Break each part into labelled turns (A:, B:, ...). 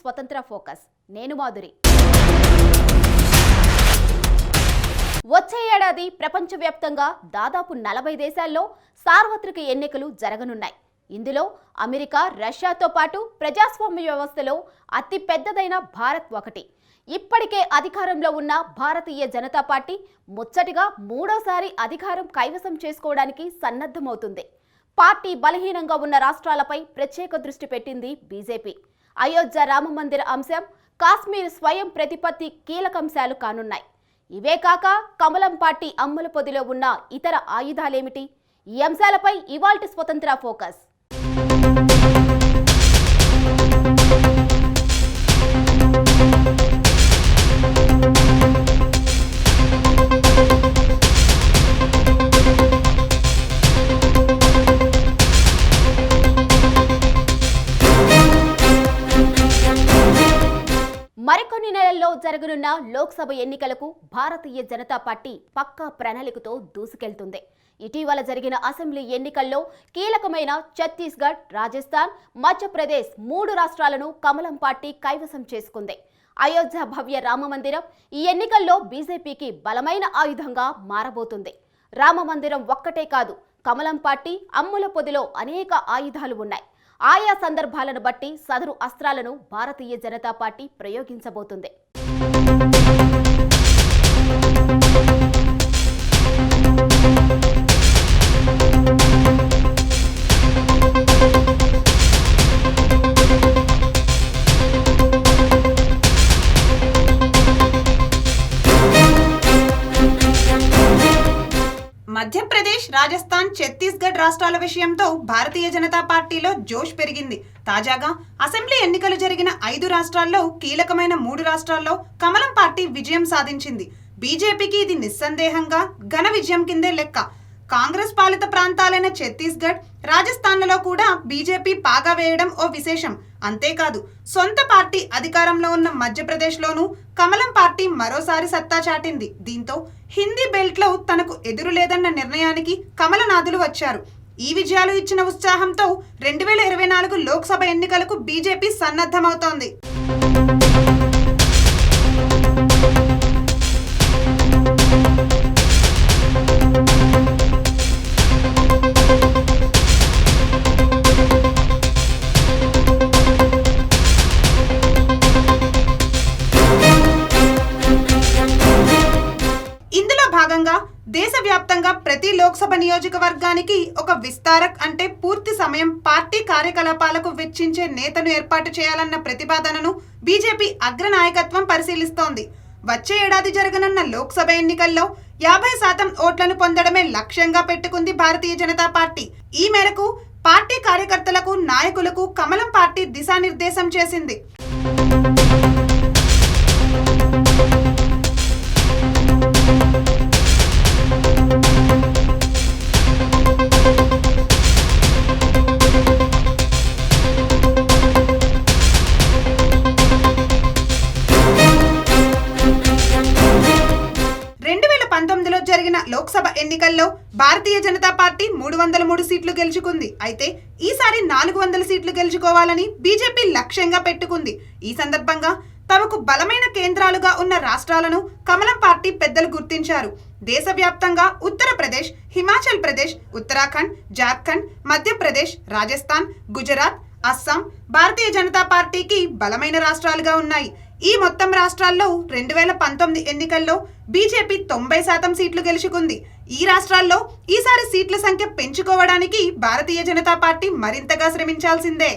A: స్వతంత్ర ఫోకస్. నేను మాధురి. వచ్చే ఏడాది ప్రపంచవ్యాప్తంగా దాదాపు నలభై దేశాల్లో సార్వత్రిక ఎన్నికలు జరగనున్నాయి. ఇందులో అమెరికా రష్యాతో పాటు ప్రజాస్వామ్య వ్యవస్థలో అతి పెద్దదైన భారత్ ఒకటి. ఇప్పటికే అధికారంలో ఉన్న భారతీయ జనతా పార్టీ ముచ్చటిగా మూడోసారి అధికారం కైవసం చేసుకోవడానికి సన్నద్ధమవుతుంది. పార్టీ బలహీనంగా ఉన్న రాష్ట్రాలపై ప్రత్యేక దృష్టి పెట్టింది బీజేపీ. అయోధ్య రామమందిర అంశం కాశ్మీర్ స్వయం ప్రతిపత్తి కీలకంశాలు కానున్నాయి. ఇవే కాక కమలం పార్టీ అమ్ముల పొదిలో ఉన్న ఇతర ఆయుధాలేమిటి? ఈ అంశాలపై ఇవాల్టి స్వతంత్ర ఫోకస్. లోక్సభ ఎన్నికలకు భారతీయ జనతా పార్టీ పక్కా ప్రణాళికతో దూసుకెళ్తుంది. ఇటీవల జరిగిన అసెంబ్లీ ఎన్నికల్లో కీలకమైన ఛత్తీస్గఢ్ రాజస్థాన్ మధ్యప్రదేశ్ మూడు రాష్ట్రాలను కమలం పార్టీ కైవసం చేసుకుంది. అయోధ్య భవ్య రామమందిరం ఈ ఎన్నికల్లో బీజేపీకి బలమైన ఆయుధంగా మారబోతుంది. రామమందిరం ఒక్కటే కాదు కమలం పార్టీ అమ్ముల పొదిలో అనేక ఆయుధాలు ఉన్నాయి. ఆయా సందర్భాలను బట్టి సదరు అస్త్రాలను భారతీయ జనతా పార్టీ ప్రయోగించబోతుంది.
B: రాజస్థాన్ ఛత్తీస్గఢ్ రాష్ట్రాల విషయంతో భారతీయ జనతా పార్టీలో జోష్ పెరిగింది. తాజాగా అసెంబ్లీ ఎన్నికలు జరిగిన ఐదు రాష్ట్రాల్లో కీలకమైన మూడు రాష్ట్రాల్లో కమలం పార్టీ విజయం సాధించింది. బీజేపీకి ఇది నిస్సందేహంగా ఘన విజయం కిందే లెక్క. కాంగ్రెస్ పాలిత ప్రాంతాలైన ఛత్తీస్గఢ్ రాజస్థాన్లలో కూడా బీజేపీ పాగా వేయడం ఓ విశేషం. అంతేకాదు సొంత పార్టీ అధికారంలో ఉన్న మధ్యప్రదేశ్లోనూ కమలం పార్టీ మరోసారి సత్తా చాటింది. దీంతో హిందీ బెల్ట్లో తనకు ఎదురు లేదన్న నిర్ణయానికి కమలనాథులు వచ్చారు. ఈ విజయాలు ఇచ్చిన ఉత్సాహంతో రెండు వేల ఇరవై నాలుగు లోక్సభ ఎన్నికలకు బీజేపీ సన్నద్ధమవుతోంది. లోక్సభ నియోజకవర్గానికి ఒక విస్తారక్ అంటే పూర్తి సమయం పార్టీ కార్యకలాపాలకు వెచ్చించే నేతను ఏర్పాటు చేయాలన్న ప్రతిపాదనను బీజేపీ అగ్రనాయకత్వం పరిశీలిస్తోంది. వచ్చే ఏడాది జరగనున్న లోక్సభ ఎన్నికల్లో యాభై శాతం ఓట్లను పొందడమే లక్ష్యంగా పెట్టుకుంది భారతీయ జనతా పార్టీ. ఈ మేరకు పార్టీ కార్యకర్తలకు నాయకులకు కమలం పార్టీ దిశానిర్దేశం చేసింది. గెలుచుకుంది. అయితే ఈసారి నాలుగు వందల సీట్లు గెలుచుకోవాలని బీజేపీ లక్ష్యంగా పెట్టుకుంది. ఈ సందర్భంగా తమకు బలమైన కేంద్రాలుగా ఉన్న రాష్ట్రాలను కమలం పార్టీ పెద్దలు గుర్తించారు. దేశవ్యాప్తంగా ఉత్తరప్రదేశ్ హిమాచల్ ప్రదేశ్ ఉత్తరాఖండ్ జార్ఖండ్ మధ్యప్రదేశ్ రాజస్థాన్ గుజరాత్ అస్సాం భారతీయ జనతా పార్టీకి బలమైన రాష్ట్రాలుగా ఉన్నాయి. ఈ మొత్తం రాష్ట్రాల్లో రెండు వేల పంతొమ్మిది ఎన్నికల్లో బీజేపీ తొంభై శాతం సీట్లు గెలుచుకుంది. ఈ రాష్ట్రాల్లో ఈసారి సీట్ల సంఖ్య పెంచుకోవడానికి భారతీయ జనతా పార్టీ మరింతగా శ్రమించాల్సిందే.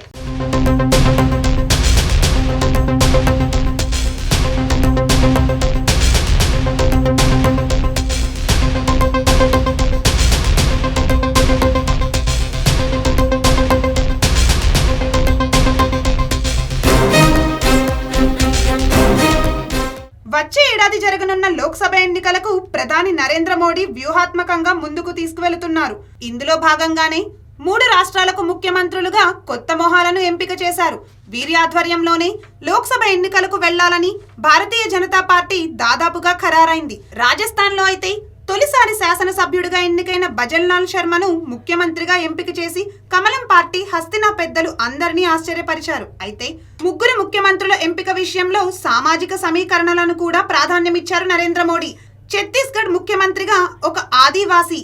B: ఏడాది లోక్సభ ఎన్నికలకు ప్రధాని నరేంద్ర మోడీ వ్యూహాత్మకంగా ముందుకు తీసుకువెళుతున్నారు. ఇందులో భాగంగానే మూడు రాష్ట్రాలకు ముఖ్యమంత్రులుగా కొత్త మొహాలను ఎంపిక చేశారు. వీరి ఆధ్వర్యంలోనే లోక్సభ ఎన్నికలకు వెళ్ళాలని భారతీయ జనతా పార్టీ దాదాపుగా ఖరారైంది. రాజస్థాన్లో అయితే తొలిసారి శాసనసభ్యుడిగా ఎన్నికైన భజన్లాల్ శర్మను ముఖ్యమంత్రిగా ఎంపిక చేసి కమలం పార్టీ హస్తినా పెద్దలు అందరినీ ఆశ్చర్యపరిచారు. అయితే ముగ్గురు ముఖ్యమంత్రుల ఎంపిక విషయంలో సామాజిక సమీకరణలను కూడా ప్రాధాన్యమిచ్చారు నరేంద్ర మోడీ. ఛత్తీస్గఢ్ ముఖ్యమంత్రిగా ఒక ఆదివాసీ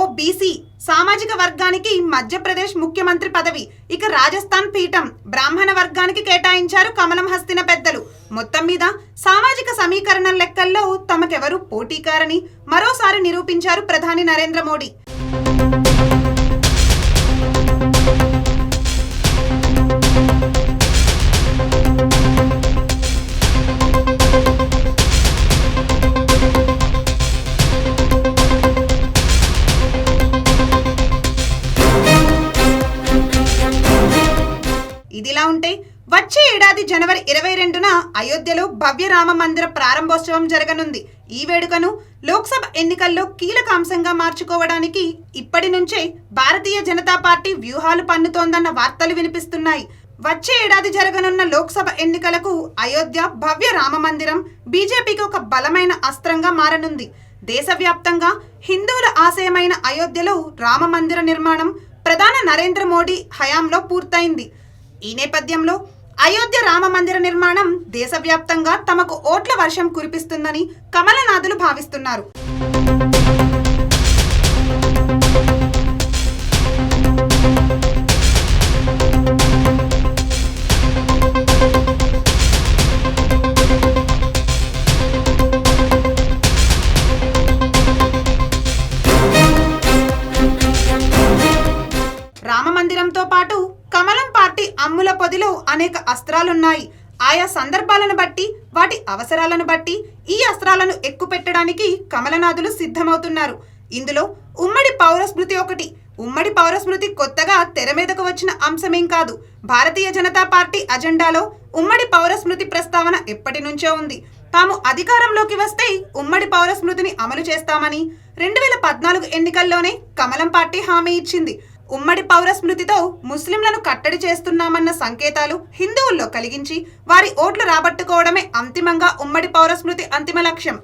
B: ఓ బీసీ సామాజిక వర్గానికి మధ్యప్రదేశ్ ముఖ్యమంత్రి పదవి ఇక రాజస్థాన్ పీఠం బ్రాహ్మణ వర్గానికి కేటాయించారు కమలం హస్తిన పెద్దలు. మొత్తం మీద సామాజిక సమీకరణ లెక్కల్లో తమకెవరు పోటీకారని మరోసారి నిరూపించారు ప్రధాని నరేంద్ర మోడీ. వచ్చే ఏడాది జనవరి ఇరవై రెండున అయోధ్యలో భవ్య రామ మందిర ప్రారంభోత్సవం జరగనుంది. ఈ వేడుకను లోక్సభ ఎన్నికల్లో కీలక అంశంగా మార్చుకోవడానికి ఇప్పటి నుంచే భారతీయ జనతా పార్టీ వ్యూహాలు పన్నుతోందన్న వార్తలు వినిపిస్తున్నాయి. వచ్చే ఏడాది జరగనున్న లోక్సభ ఎన్నికలకు అయోధ్య భవ్య రామ మందిరం బీజేపీకి ఒక బలమైన అస్త్రంగా మారనుంది. దేశవ్యాప్తంగా హిందువుల ఆశయమైన అయోధ్యలో రామ మందిర నిర్మాణం ప్రధాన నరేంద్ర మోడీ హయాంలో పూర్తయింది. ఈ నేపథ్యంలో అయోధ్య రామ మందిర నిర్మాణం దేశవ్యాప్తంగా తమకు ఓట్ల వర్షం కురిపిస్తుందని కమలనాథులు భావిస్తున్నారు. అస్త్రాలున్నాయి. ఆయా సందర్భాలను బట్టి వాటి అవసరాలను బట్టి ఈ అస్త్రాలను ఎక్కుపెట్టడానికి కమలనాథులు సిద్ధమవుతున్నారు. ఇందులో ఉమ్మడి పౌరస్మృతి ఒకటి. ఉమ్మడి పౌరస్మృతి కొత్తగా తెర మీదకు వచ్చిన అంశమేం కాదు. భారతీయ జనతా పార్టీ అజెండాలో ఉమ్మడి పౌరస్మృతి ప్రస్తావన ఎప్పటి నుంచో ఉంది. తాము అధికారంలోకి వస్తే ఉమ్మడి పౌరస్మృతిని అమలు చేస్తామని రెండు వేల పద్నాలుగు ఎన్నికల్లోనే కమలం పార్టీ హామీ ఇచ్చింది. ఉమ్మడి పౌర స్మృతితో ముస్లింలను కట్టడి చేస్తున్నామన్న సంకేతాలు హిందువుల్లో కలిగించి వారి ఓట్లు రాబట్టుకోవడమే అంతిమంగా ఉమ్మడి పౌర స్మృతి అంతిమ లక్ష్యం.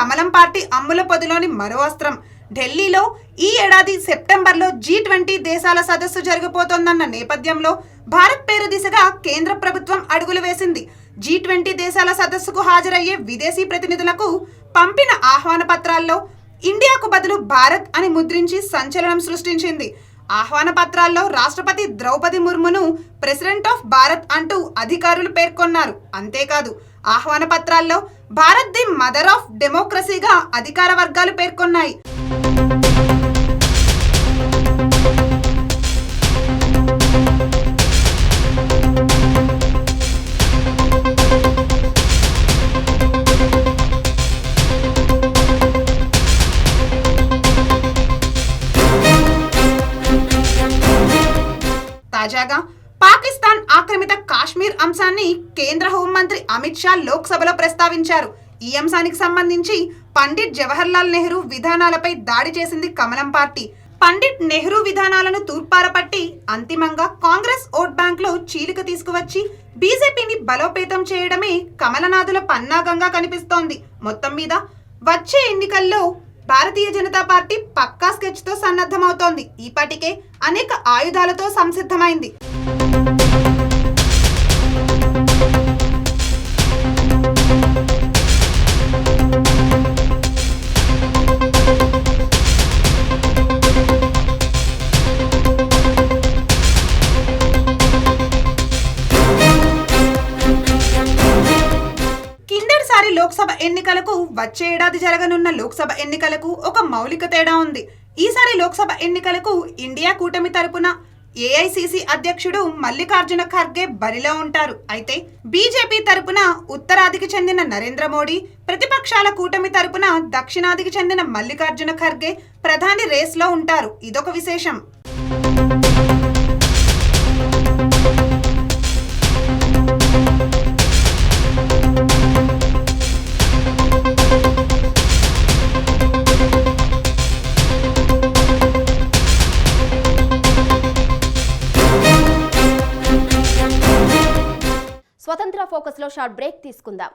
B: కమలం పార్టీ అమ్ముల పొదిలోని మరో అస్త్రం. ఢిల్లీలో ఈ ఏడాది సెప్టెంబర్లో జీ ట్వంటీ దేశాల సదస్సు జరగబోతోందన్న నేపథ్యంలో భారత్ పేరు దిశగా కేంద్ర ప్రభుత్వం అడుగులు వేసింది. జీ ట్వంటీ దేశాల సదస్సుకు హాజరయ్యే విదేశీ ప్రతినిధులకు పంపిన ఆహ్వాన పత్రాల్లో ఇండియాకు బదులు భారత్ అని ముద్రించి సంచలనం సృష్టించింది. ఆహ్వాన పత్రాల్లో రాష్ట్రపతి ద్రౌపది ముర్మును ప్రెసిడెంట్ ఆఫ్ భారత్ అంటూ అధికారులు పేర్కొన్నారు. అంతేకాదు ఆహ్వాన పత్రాల్లో భారత్ ది మదర్ ఆఫ్ డెమోక్రసీగా అధికార వర్గాలు పేర్కొన్నాయి. అమిత్ షా లోక్సభలో ప్రస్తావించారు. ఈ అంశానికి సంబంధించి పండిట్ జవహర్లాల్ నెహ్రూ విధానాలపై దాడి చేసింది కమలం పార్టీ. పండిట్ నెహ్రూ విధానాలను తూర్పారపట్టి అంతిమంగా కాంగ్రెస్ ఓట్ బ్యాంక్లో చీలిక తీసుకువచ్చి బీజేపీని బలోపేతం చేయడమే కమలనాథుల పన్నాగంగా కనిపిస్తోంది. మొత్తం మీద వచ్చే ఎన్నికల్లో భారతీయ జనతా పార్టీ పక్కా స్కెచ్తో సన్నద్ధమవుతోంది. ఈపాటికే అనేక ఆయుధాలతో సంసిద్ధమైంది. కిందటిసారి లోక్సభ ఎన్నికలకు వచ్చే ఏడాది జరగనున్న లోక్సభ ఎన్నికలకు ఒక మౌలిక తేడా ఉంది. ఈసారి లోక్సభ ఎన్నికలకు ఇండియా కూటమి తరపున ఏఐసిసి అధ్యక్షుడు మల్లికార్జున ఖర్గే బరిలో ఉంటారు. అయితే బీజేపీ తరపున ఉత్తరాదికి చెందిన నరేంద్ర మోడీ ప్రతిపక్షాల కూటమి తరపున దక్షిణాదికి చెందిన మల్లికార్జున ఖర్గే ప్రధాని రేస్లో ఉంటారు. ఇదొక విశేషం.
A: స్వతంత్ర ఫోకస్లో షార్ట్ బ్రేక్ తీసుకుందాం.